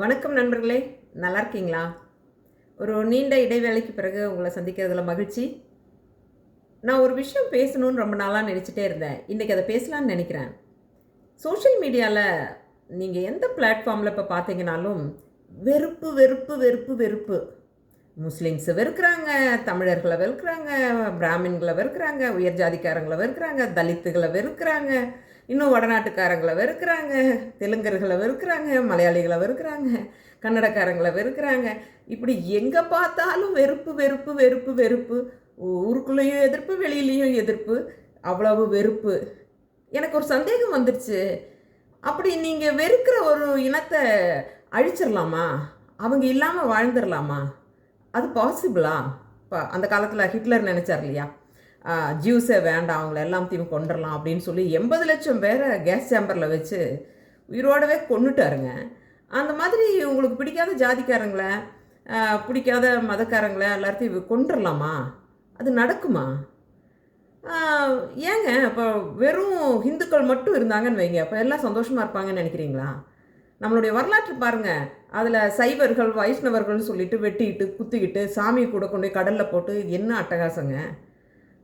வணக்கம் நண்பர்களே நல்லா இருக்கீங்களா? ஒரு நீண்ட இடைவேளைக்கு பிறகு உங்களை சந்திக்கிறதுல மகிழ்ச்சி. நான் ஒரு விஷயம் பேசணும்னு ரொம்ப நாளாக நினச்சிட்டே இருந்தேன். இன்றைக்கி அதை பேசலாம்னு நினைக்கிறேன். சோஷியல் மீடியாவில் நீங்கள் எந்த பிளாட்ஃபார்மில் இப்போ பார்த்தீங்கனாலும் வெறுப்பு வெறுப்பு வெறுப்பு வெறுப்பு. முஸ்லீம்ஸை வெறுக்கிறாங்க தமிழர்களை வெறுக்கிறாங்க பிராமின்களை வெறுக்கிறாங்க உயர் ஜாதிக்காரங்களை வெறுக்கிறாங்க தலித்துகளை வெறுக்கிறாங்க. இன்னும் வடநாட்டுக்காரங்களை வெறுக்கிறாங்க தெலுங்கர்களை வெறுக்கிறாங்க மலையாளிகளை வெறுக்கிறாங்க கன்னடக்காரங்களை வெறுக்கிறாங்க. இப்படி எங்கே பார்த்தாலும் வெறுப்பு வெறுப்பு வெறுப்பு வெறுப்பு. ஊருக்குள்ளேயும் எதிர்ப்பு வெளியிலையும் எதிர்ப்பு. அவ்வளவு வெறுப்பு. எனக்கு ஒரு சந்தேகம் வந்துடுச்சு அப்படி நீங்கள் வெறுக்கிற ஒரு இனத்தை அழிச்சிடலாமா அவங்க இல்லாமல் வாழ்ந்துடலாமா அது பாசிபிளா இப்போ அந்த காலத்தில் ஹிட்லர் நினச்சார் இல்லையா? ஜூஸே வேண்டாம் அவங்கள எல்லாத்தையும் கொண்டுடலாம் அப்படின்னு சொல்லி எண்பது லட்சம் பேரை கேஸ் சேம்பரில் வச்சு உயிரோடவே கொண்டுட்டாருங்க அந்த மாதிரி உங்களுக்கு பிடிக்காத ஜாதிக்காரங்களை பிடிக்காத மதக்காரங்களை எல்லாத்தையும் கொண்டுடலாமா அது நடக்குமா? ஏங்க இப்போ வெறும் ஹிந்துக்கள் மட்டும் இருந்தாங்கன்னு வைங்க அப்போ எல்லாம் சந்தோஷமாக இருப்பாங்கன்னு நினைக்கிறீங்களா? நம்மளுடைய வரலாற்று பாருங்கள் அதில் சைவர்கள் வைஷ்ணவர்கள்னு சொல்லிட்டு வெட்டிக்கிட்டு குத்திக்கிட்டு சாமியை கூட கொண்டு போய் கடலில் போட்டு என்ன அட்டகாசங்க?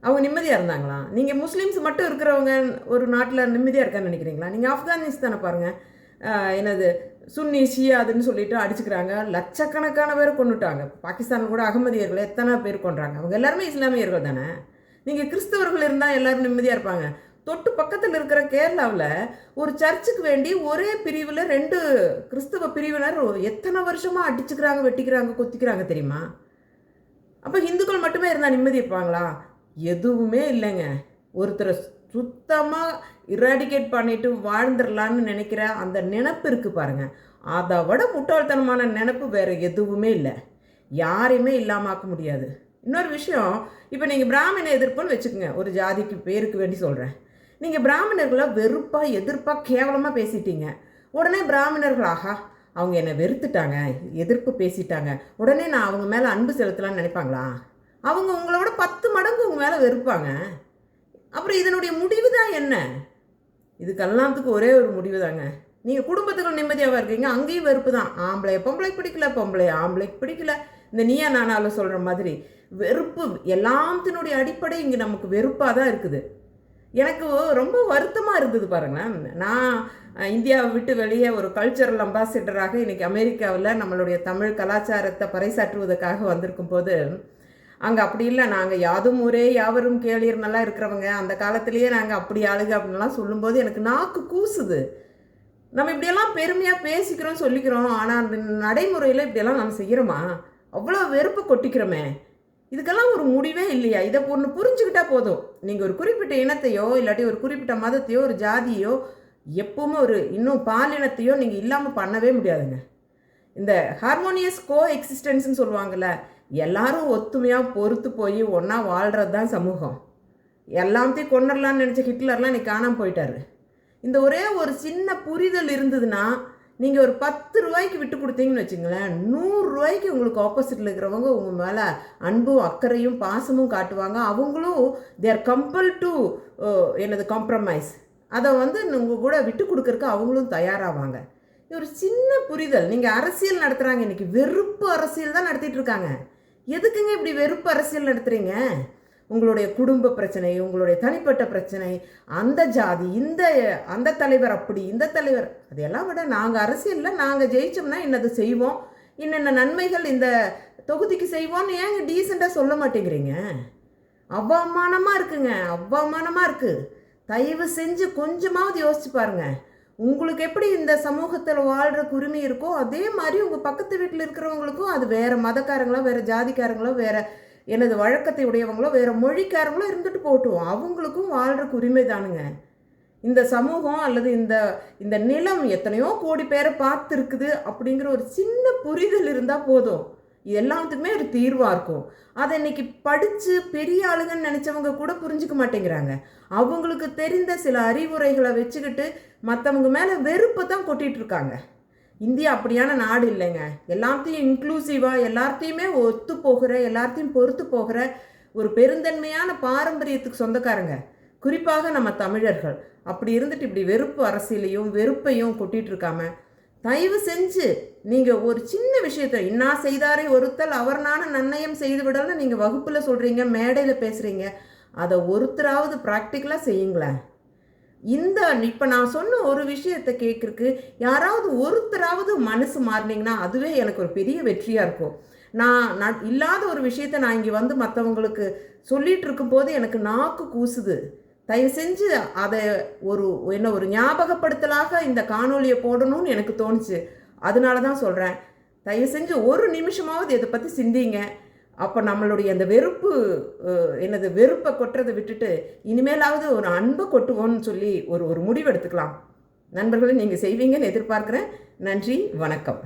அவங்க நிம்மதியாக இருந்தாங்களா? நீங்கள் முஸ்லீம்ஸ் மட்டும் இருக்கிறவங்க ஒரு நாட்டில் நிம்மதியாக இருக்கான்னு நினைக்கிறீங்களா? நீங்கள் ஆப்கானிஸ்தானை பாருங்கள் ஆஹ், என்னது? சுன்னி ஷியாதுன்னு சொல்லிட்டு அடிச்சுக்கிறாங்க. லட்சக்கணக்கான பேரை கொண்டுட்டாங்க பாகிஸ்தான் கூட அகமதியர்கள் எத்தனை பேர் கொண்டாங்க அவங்க எல்லாருமே இஸ்லாமியர்கள் தானே? நீங்கள் கிறிஸ்தவர்கள் இருந்தால் எல்லோரும் நிம்மதியாக இருப்பாங்க. தொட்டு பக்கத்தில் இருக்கிற கேரளாவில் ஒரு சர்ச்சுக்கு வேண்டி ஒரே பிரிவில் ரெண்டு கிறிஸ்தவ பிரிவினர் எத்தனை வருஷமாக அடிச்சுக்கிறாங்க வெட்டிக்கிறாங்க கொத்திக்கிறாங்க தெரியுமா? அப்போ இந்துக்கள் மட்டுமே இருந்தால் நிம்மதி இருப்பாங்களா? எதுவுமே இல்லைங்க. ஒருத்தரை சுத்தமாக இராடிகேட் பண்ணிட்டு வாழ்ந்துடலான்னு நினைக்கிற அந்த நினப்பு இருக்குது பாருங்கள் அதை விட முட்டாள்தனமான நினப்பு வேறு எதுவுமே இல்லை. யாரையுமே இல்லாமாக்க முடியாது. இன்னொரு விஷயம் இப்போ நீங்கள் பிராமண எதிர்ப்புன்னு வச்சுக்கோங்க. ஒரு ஜாதிக்கு பேருக்கு வேண்டி சொல்கிறேன் நீங்கள் பிராமணர்களை வெறுப்பாக எதிர்ப்பாக கேவலமாக பேசிட்டீங்க. உடனே பிராமணர்கள் ஆஹா அவங்க என்னை வெறுத்துட்டாங்க. எதிர்ப்பு பேசிட்டாங்க. உடனே நான் அவங்க மேலே அன்பு செலுத்தலாம்னு நினைப்பாங்களா? அவங்க உங்களோட பத்து மடங்கு உங்கள் மேலே வெறுப்பாங்க. அப்புறம் இதனுடைய முடிவு தான் என்ன இதுக்கெல்லாத்துக்கு ஒரே ஒரு முடிவு தாங்க நீங்கள் குடும்பத்துக்குள்ள நிம்மதியாக இருக்கீங்க அங்கேயும் வெறுப்பு தான் ஆம்பளை பொம்பளை பிடிக்கல பொம்பளை ஆம்பளைக்கு பிடிக்கல. இந்த நீயா நானாலும் சொல்கிற மாதிரி வெறுப்பு எல்லாத்தினுடைய அடிப்படை இங்கே நமக்கு வெறுப்பாக தான் இருக்குது. எனக்கு ரொம்ப வருத்தமாக இருந்தது பாருங்களேன். நான் இந்தியாவை விட்டு வெளியே ஒரு கல்ச்சரல் அம்பாசிடராக இன்றைக்கி அமெரிக்காவில் நம்மளுடைய தமிழ் கலாச்சாரத்தை பறைசாற்றுவதற்காக வந்திருக்கும் போது அங்கே அப்படி இல்லை. நாங்கள் யாதும் ஊரே யாவரும் கேளீர் இருக்கிறவங்க. அந்த காலத்திலேயே நாங்கள் அப்படி ஆளுங்க அப்படின்லாம் சொல்லும்போது எனக்கு நாக்கு கூசுது. நம்ம இப்படியெல்லாம் பெருமையாக பேசிக்கிறோம் சொல்லிக்கிறோம். ஆனால் அந்த நடைமுறையில் இப்படியெல்லாம் நம்ம செய்கிறோமா அவ்வளோ வெறுப்பு கொட்டிக்கிறோமே. இதுக்கெல்லாம் ஒரு முடிவே இல்லையா? இதை ஒன்று புரிஞ்சுக்கிட்டா போதும். நீங்கள் ஒரு குறிப்பிட்ட இனத்தையோ இல்லாட்டி ஒரு குறிப்பிட்ட மதத்தையோ ஒரு ஜாதியோ எப்பவுமே ஒரு இன்னும் பாலினத்தையோ நீங்கள் இல்லாமல் பண்ணவே முடியாதுங்க. இந்த ஹார்மோனியஸ் கோ எக்ஸிஸ்டன்ஸ்னு சொல்லுவாங்கள்ல எல்லாரும் ஒத்துமையாக பொறுத்து போய் ஒன்றா வாழ்கிறது தான் சமூகம். எல்லாத்தையும் கொண்டுடலான்னு நினச்ச ஹிட்லர்லாம் இன்னைக்கு காணாமல் போயிட்டாரு. இந்த ஒரே ஒரு சின்ன புரிதல் இருந்ததுன்னா நீங்கள் ஒரு பத்து ரூபாய்க்கு விட்டு கொடுத்தீங்கன்னு வச்சுங்களேன் நூறுரூவாய்க்கு உங்களுக்கு ஆப்போசிட்டில் இருக்கிறவங்க உங்கள் மேலே அன்பும் அக்கறையும் பாசமும் காட்டுவாங்க. அவங்களும் தேர் கம்பல் டு என்னது காம்ப்ரமைஸ் அதை வந்து உங்கள் கூட விட்டு கொடுக்கறக்கு அவங்களும் தயாராவாங்க. ஒரு சின்ன புரிதல். நீங்கள் அரசியல் நடத்துகிறாங்க இன்றைக்கி வெறுப்பு அரசியல் தான் நடத்திட்டு இருக்காங்க. எதுக்குங்க இப்படி வெறுப்பு அரசியல் நடத்துகிறீங்க உங்களுடைய குடும்ப பிரச்சனை உங்களுடைய தனிப்பட்ட பிரச்சனை அந்த ஜாதி இந்த அந்த தலைவர் அப்படி இந்த தலைவர் அதையெல்லாம் விட நாங்கள் அரசியலில் நாங்கள் ஜெயிச்சோம்னா என்னது செய்வோம்? என்னென்ன நன்மைகள் இந்த தொகுதிக்கு செய்வோம்னு ஏங்க டீசெண்டாக சொல்ல மாட்டேங்கிறீங்க? அவமானமாக இருக்குங்க அவமானமாக இருக்குது தயவு செஞ்சு கொஞ்சமாவது யோசிச்சு பாருங்கள் உங்களுக்கு எப்படி இந்த சமூகத்தில் வாழ்கிற உரிமை இருக்கோ அதே மாதிரி உங்கள் பக்கத்து வீட்டில் இருக்கிறவங்களுக்கும் அது வேறு மதக்காரங்களோ வேறு ஜாதிக்காரங்களோ வேறு எனது வழக்கத்தை உடையவங்களோ வேறு மொழிக்காரங்களோ இருந்துட்டு போட்டுவோம் அவங்களுக்கும் வாழ்கிற உரிமை தானுங்க. இந்த சமூகம் அல்லது இந்த இந்த நிலம் எத்தனையோ கோடி பேரை பார்த்துருக்குது அப்படிங்கிற ஒரு சின்ன புரிதல் இருந்தால் போதும். இது எல்லாத்துக்குமே ஒரு தீர்வாக இருக்கும். அதை இன்னைக்கு படித்து பெரிய ஆளுங்கன்னு நினச்சவங்க கூட புரிஞ்சுக்க மாட்டேங்கிறாங்க. அவங்களுக்கு தெரிந்த சில அறிவுரைகளை வச்சுக்கிட்டு மற்றவங்க மேலே வெறுப்பை தான் கொட்டிகிட்ருக்காங்க இந்தியா அப்படியான நாடு இல்லைங்க. எல்லாத்தையும் இன்க்ளூசிவாக எல்லாத்தையுமே ஒத்து போகிற எல்லாத்தையும் பொறுத்து போகிற ஒரு பெருந்தன்மையான பாரம்பரியத்துக்கு சொந்தக்காரங்க. குறிப்பாக நம்ம தமிழர்கள். அப்படி இருந்துட்டு இப்படி வெறுப்பு அரசியலையும் வெறுப்பையும் கொட்டிட்டு தயவு செஞ்சு நீங்கள் ஒரு சின்ன விஷயத்த இன்னா செய்தாரை ஒருத்தல் அவர் நான நன்னயம் செய்து விடலாம் நீங்கள் வகுப்பில் சொல்கிறீங்க மேடையில் பேசுகிறீங்க அதை ஒருத்தராவது ப்ராக்டிக்கலாக செய்யுங்களேன். இந்த இப்போ நான் சொன்ன ஒரு விஷயத்தை கேட்குறக்கு யாராவது ஒருத்தராவது மனசு மாறினீங்கன்னா அதுவே எனக்கு ஒரு பெரிய வெற்றியாக இருக்கும். நான் நான் இல்லாத ஒரு விஷயத்த நான் இங்கே வந்து மற்றவங்களுக்கு சொல்லிகிட்டு இருக்கும்போது எனக்கு நாக்கு கூசுது. தயவு செஞ்சு அதை ஒரு என்ன ஒரு ஞாபகப்படுத்தலாக இந்த காணொலியை போடணும்னு எனக்கு தோணுச்சு. அதனால தான் சொல்கிறேன் தயவு செஞ்சு ஒரு நிமிஷமாவது இதை பற்றி சிந்திங்க. அப்போ நம்மளுடைய அந்த வெறுப்பு என்னது வெறுப்பை கொட்டுறதை விட்டுட்டு இனிமேலாவது ஒரு அன்பை கொட்டுவோன்னு சொல்லி ஒரு ஒரு முடிவு எடுத்துக்கலாம். நண்பர்களை நீங்கள் செய்வீங்கன்னு எதிர்பார்க்குறேன். நன்றி வணக்கம்.